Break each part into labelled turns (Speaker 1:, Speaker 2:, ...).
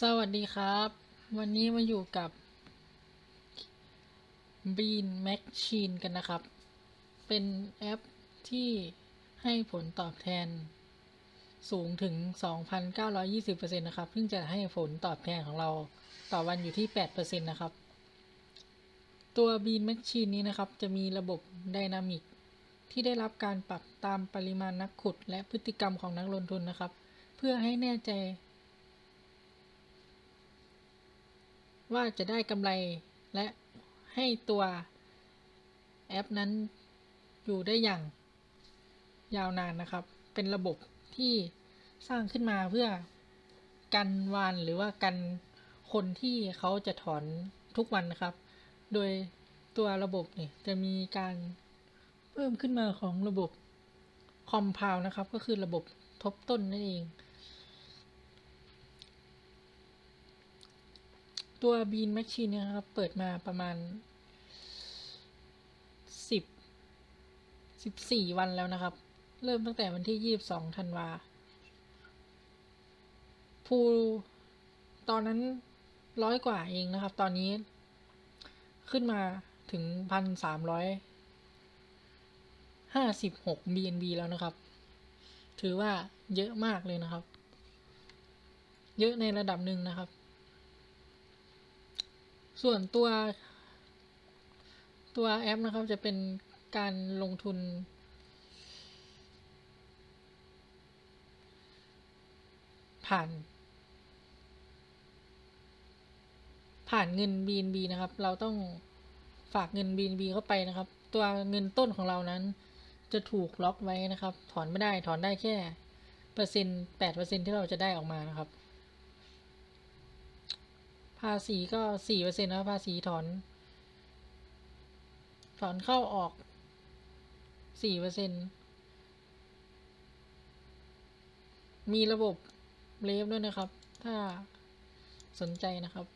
Speaker 1: สวัสดีครับ วันนี้มาอยู่กับ Bean Machine กันนะครับ เป็นแอปที่ให้ผลตอบแทนสูงถึง 2,920%นะครับซึ่งจะให้ผลตอบแทนของเราต่อวันอยู่ที่ 8%นะครับ ตัว Bean Machine นี้นะครับ จะมีระบบไดนามิกที่ได้รับการปรับตามปริมาณนักขุด และพฤติกรรมของนักลงทุนนะครับ เพื่อให้แน่ใจ ว่าจะได้กำไรและให้ตัวแอปนั้นอยู่ได้อย่างยาวนานนะครับ เป็นระบบที่สร้างขึ้นมาเพื่อกันวานหรือว่ากันคนที่เขาจะถอนทุกวันนะครับ โดยตัวระบบเนี่ยจะมีการเพิ่มขึ้นมาของระบบคอมเพลนะครับ ก็คือระบบทบต้นนั่นเอง ตัว Bean Machine เนี่ยนะครับ เปิดมาประมาณสิบสิบสี่วันแล้วนะครับ เริ่มตั้งแต่วันที่ยี่บสองธันวาภูตอนนั้นร้อยกว่าเองนะครับ ตอนนี้ขึ้นมาถึงพันสามร้อยห้าสิบหก BNB แล้วนะครับ ถือว่าเยอะมากเลยนะครับ เยอะในระดับหนึ่งนะครับ ส่วนตัว ตัวแอปนะครับจะเป็นการลงทุน ผ่าน ผ่านเงิน BNB นะครับ เราต้องฝากเงิน BNB เข้าไปนะครับ ตัวเงินต้นของเรานั้น จะถูกล็อกไว้นะครับ ถอนไม่ได้ถอนได้แค่เปอร์เซ็นต์แปดเปอร์เซ็นที่เราจะได้ออกมานะครับ ภาษีก็สี่เปอร์เซ็นต์นะภาษีถอน ถอนเข้าออกสี่เปอร์เซ็นต์มีระบบเลฟด้วยนะครับ ถ้าสนใจนะครับ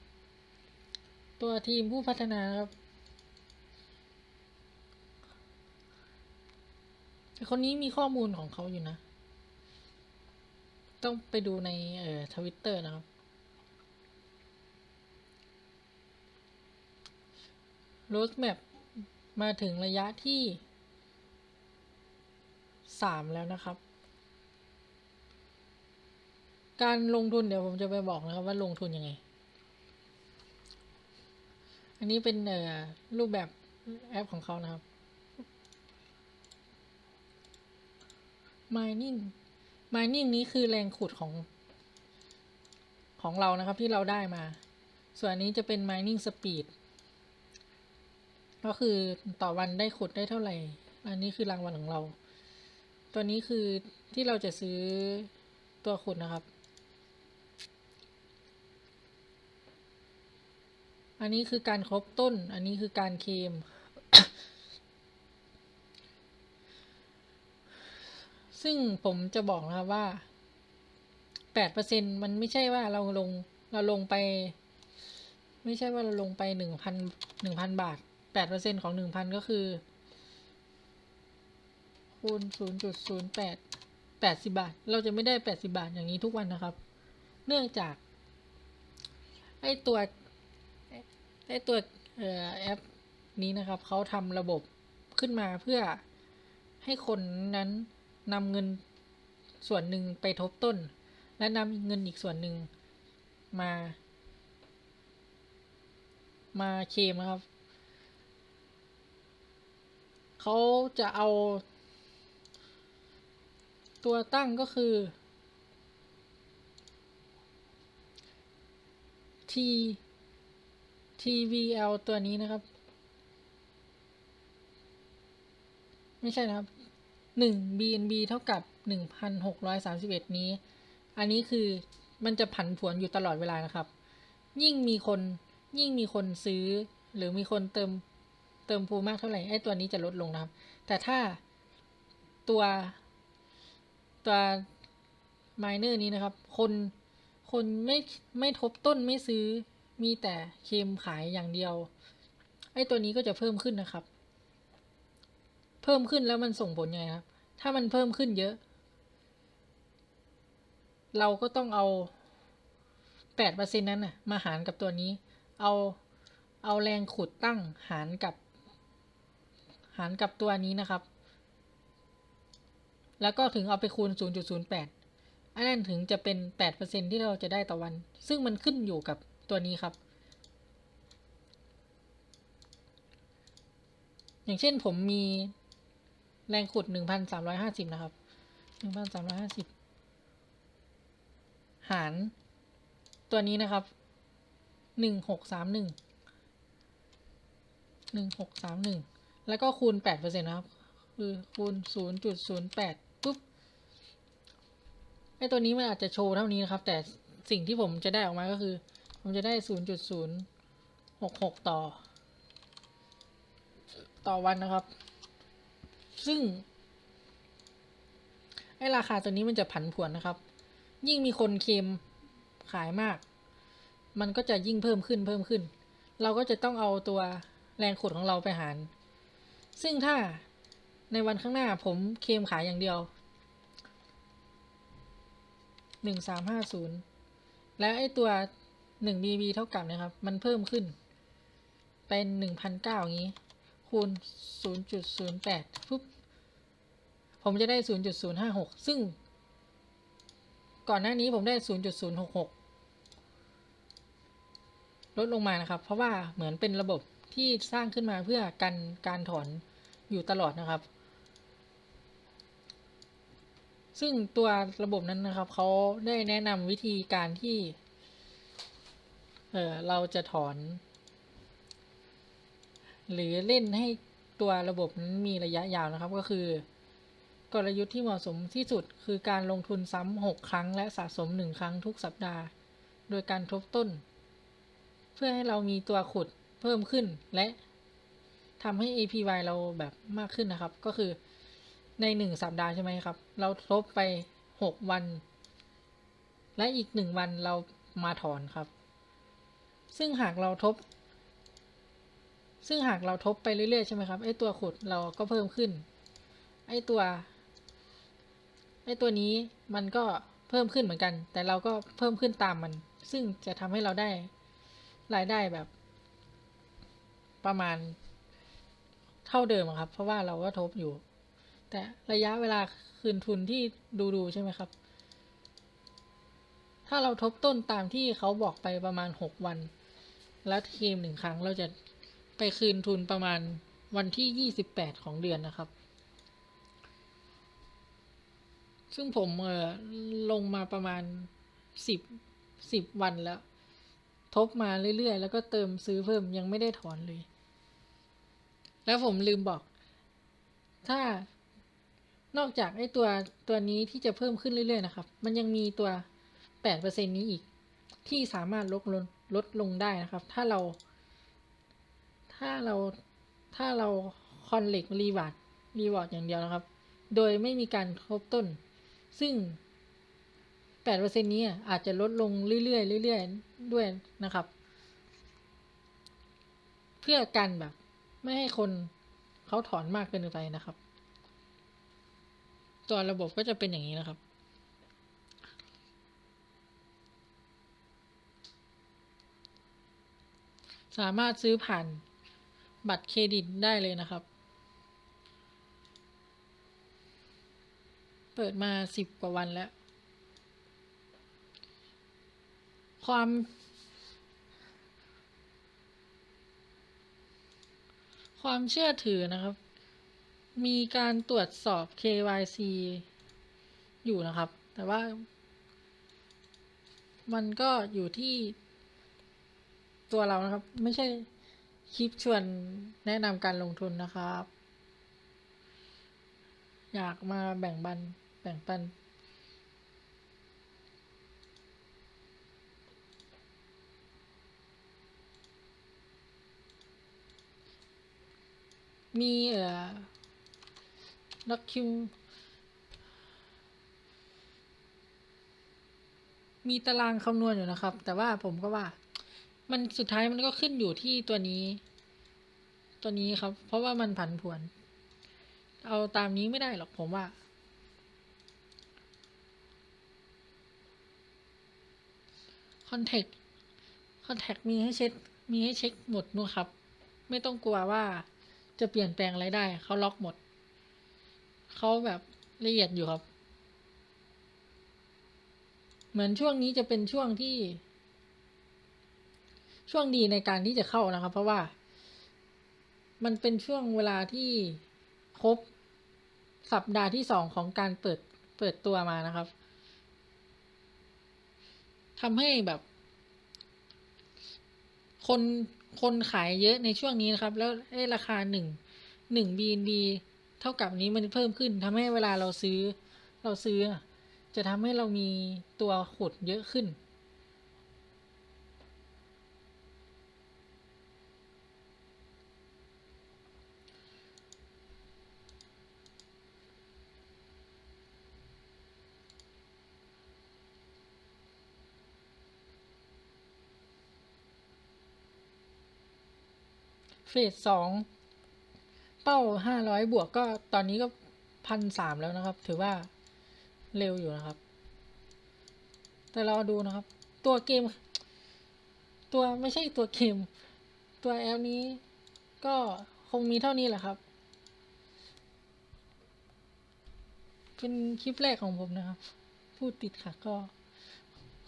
Speaker 1: ตัวทีมผู้พัฒนานครับ คนนี้มีข้อมูลของเขาอยู่นะ ต้องไปดูในเอ่อทวิตเตอร์นะครับ รดแมพมาถึงระยะที่สามแล้วนะครับ การลงทุนเดี๋ยวผมจะไปบอกนะครับว่าลงทุนยังไง อันนี้เป็นเอรูปแบบแอปของเขานะครับ mining mining นี้คือแรงขุดของ ของเรานะครับที่เราได้มา ส่วนนี้จะเป็น mining speed ก็คือต่อวันได้ขุดได้เท่าไหร่ อันนี้คือรางวัลของเรา ตัวนี้คือที่เราจะซื้อตัวขุดนะครับ อันนี้คือการครบต้น อันนี้คือการเคม ซึ่งผมจะบอกนะครับว่าแปดเปอร์เซ็นมันไม่ใช่ว่าเราลงเราลงไป ไม่ใช่ว่าเราลงไปหนึ่งพันหนึ่งพันบาท ปดเปอร์เซ็นของหนึ่งพันก็คือ คูณศูนย์จุดศูนย์แปดแปดสิบาท เราจะไม่ได้แปดสิบาทอย่างนี้ทุกวันนะครับ เนื่องจาก ไอตัว ไอตัวเอ่อแอปนี้นะครับเขาทำระบบขึ้นมาเพื่อให้คนนั้นนำเงินส่วนหนึ่งไปทบต้น และนำเงินอีกส่วนหนึ่งมา มาเคมนะครับ เขาจะเอา ตัวตั้งก็คือ T TVL ตัวนี้นะครับ ไม่ใช่นะครับหนึ่ง BNB เท่ากับหนึ่งพันหกร้อยสามสิบเอ็ดนี้ อันนี้คือมันจะผันผวนอยู่ตลอดเวลานะครับ ยิ่งมีคนยิ่งมีคนซื้อหรือมีคนเติม เติมพูมากเท่าไหร่ไอ้ตัวนี้จะลดลงนะครับ แต่ถ้าตัวตัว miner นี้นะครับ คนคนไม่ไม่ทบต้นไม่ซื้อมีแต่เคมขายอย่างเดียว ไอ้ตัวนี้ก็จะเพิ่มขึ้นนะครับ เพิ่มขึ้นแล้วมันส่งผลยังไงครับ ถ้ามันเพิ่มขึ้นเยอะ เราก็ต้องเอาแปดเปอร์เซ็นนั้นน่ะมาหารกับตัวนี้ เอาเอาแรงขุดตั้งหารกับ หารกับตัวนี้นะครับ แล้วก็ถึงเอาไปคูณ 0.08 อันนั้นถึงจะเป็น 8%ที่เราจะได้ต่อวัน ซึ่งมันขึ้นอยู่กับตัวนี้ครับ อย่างเช่นผมมีแรงขุด 1,350 นะครับ 1,350 หาร ตัวนี้นะครับ 1631 1631 แล้วก็คูณ 8%นะครับ คือคูณ 0.08 ปุ๊บ ไอตัวนี้มันอาจจะโชว์เท่านี้นะครับ แต่สิ่งที่ผมจะได้ออกมาก็คือ ผมจะได้ 0.066 ต่อ ต่อวันนะครับ ซึ่ง ไอราคาตัวนี้มันจะผันผวนนะครับ ยิ่งมีคนเคลมขายมาก มันก็จะยิ่งเพิ่มขึ้นเพิ่มขึ้น เราก็จะต้องเอาตัวแรงขุดของเราไปหาร ซึ่งถ้าในวันข้างหน้าผมเคมขายอย่างเดียวหนึ่งสามห้าศูนย์และไอตัวหนึ่ง BB เท่ากับนะครับ มันเพิ่มขึ้น เป็นหนึ่งพันเก้าอย่างนี้ คูณศูนย์จุดศูนย์แปดปุ๊บ ผมจะได้ศูนย์จุดศูนย์ห้าหกซึ่ง ก่อนหน้านี้ผมได้ศูนย์จุดศูนย์หกหกลดลงมานะครับ เพราะว่าเหมือนเป็นระบบที่สร้างขึ้นมาเพื่อกันการถอน อยู่ตลอดนะครับ ซึ่งตัวระบบนั้นนะครับเขาได้แนะนำวิธีการที่ เออเราจะถอน หรือเล่นให้ตัวระบบนั้นมีระยะยาวนะครับก็คือกลยุทธ์ที่เหมาะสมที่สุดคือการลงทุนซ้ำหกครั้งและสะสมหนึ่งครั้งทุกสัปดาห์ โดยการทบต้น เพื่อให้เรามีตัวขุดเพิ่มขึ้นและ ทำให้ APY เราแบบมากขึ้นนะครับ ก็คือในหนึ่งสัปดาห์ใช่ไหมครับ เราทบไปหกวัน และอีกหนึ่งวันเรามาถอนครับ ซึ่งหากเราทบ ซึ่งหากเราทบไปเรื่อยๆใช่ไหมครับไอตัวขุดเราก็เพิ่มขึ้น ไอตัวไอตัวนี้มันก็เพิ่มขึ้นเหมือนกัน แต่เราก็เพิ่มขึ้นตามมัน ซึ่งจะทำให้เราได้รายได้แบบประมาณ เท่าเดิมครับ เพราะว่าเราก็ทบอยู่ แต่ระยะเวลาคืนทุนที่ดูดูๆใช่ไหมครับ ถ้าเราทบต้นตามที่เขาบอกไปประมาณหกวัน แล้วเคลมหนึ่งครั้งเราจะไปคืนทุนประมาณวันที่ยี่สิบแปดของเดือนนะครับ ซึ่งผมเออลงมาประมาณสิบสิบวันแล้ว ทบมาเรื่อยๆ แล้วก็เติมซื้อเพิ่มยังไม่ได้ถอนเลย แล้วผมลืมบอก ถ้านอกจากไอ้ตัวตัวนี้ที่จะเพิ่มขึ้นเรื่อยๆนะครับ มันยังมีตัวแปดเปอร์เซ็นนี้อีก ที่สามารถลดลงลดลงได้นะครับ ถ้าเรา ถ้าเราถ้าเราคอนเล็กรีวาร์ดรีวอร์ดอย่างเดียวนะครับ โดยไม่มีการทบต้น ซึ่งแปดเปอร์เซ็นนี้อะอาจจะลดลงเรื่อยๆเรื่อยๆด้วยนะครับ เพื่อกันแบบ ไม่ให้คนเขาถอนมากเกินไปนะครับ ตัวระบบก็จะเป็นอย่างนี้นะครับ สามารถซื้อผ่านบัตรเครดิตได้เลยนะครับ เปิดมาสิบกว่าวันแล้ว ความ ความเชื่อถือนะครับ มีการตรวจสอบ KYC อยู่นะครับ แต่ว่า มันก็อยู่ที่ตัวเรานะครับ ไม่ใช่คลิปชวนแนะนำการลงทุนนะครับ อยากมาแบ่งบันแบ่งปัน มีเอ่อนักคิว มีตารางคำนวณอยู่นะครับ แต่ว่าผมก็ว่า มันสุดท้ายมันก็ขึ้นอยู่ที่ตัวนี้ ตัวนี้ครับ เพราะว่ามันผันผวน เอาตามนี้ไม่ได้หรอกผมว่าคอนแทคคอนแทคมีให้เช็ค มีให้เช็คหมดนะครับ ไม่ต้องกลัวว่า จะเปลี่ยนแปลงอะไรได้ เขาล็อกหมด เขาแบบละเอียดอยู่ครับ เหมือนช่วงนี้จะเป็นช่วงที่ ช่วงดีในการที่จะเข้านะครับ เพราะว่า มันเป็นช่วงเวลาที่ครบสัปดาห์ที่สองของการเปิดเปิดตัวมานะครับทำให้แบบ คน คนขายเยอะในช่วงนี้นะครับ แล้วไอ้ราคาหนึ่งหนึ่งบีนดีเท่ากับนี้มันเพิ่มขึ้นทำให้เวลาเราซื้อ เราซื้อ จะทำให้เรามีตัวขุดเยอะขึ้น เฟสสองเป้าห้าร้อยบวกก็ตอนนี้ก็พันสามแล้วนะครับ ถือว่าเร็วอยู่นะครับ แต่เราดูนะครับ ตัวเกม ตัวไม่ใช่ตัวเกม ตัวแอปนี้ก็คงมีเท่านี้แหละครับ เป็นคลิปแรกของผมนะครับ พูดติดขัดก็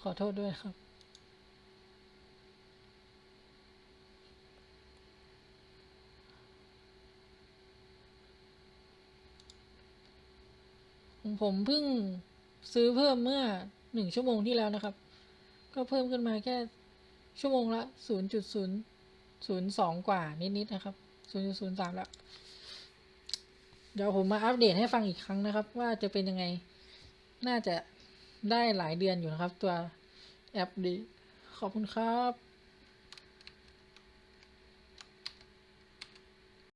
Speaker 1: ขอโทษด้วยครับ ผมเพิ่งซื้อเพิ่มเมื่อหนึ่งชั่วโมงที่แล้วนะครับ ก็เพิ่มขึ้นมาแค่ชั่วโมงละศูนย์จุดศูนย์ศูนย์สองกว่านิดๆนะครับศูนย์จุดศูนย์สามแล้วเดี๋ยวผมมาอัปเดตให้ฟังอีกครั้งนะครับ ว่าจะเป็นยังไง น่าจะได้หลายเดือนอยู่นะครับ ตัวแอปดีขอบคุณครับ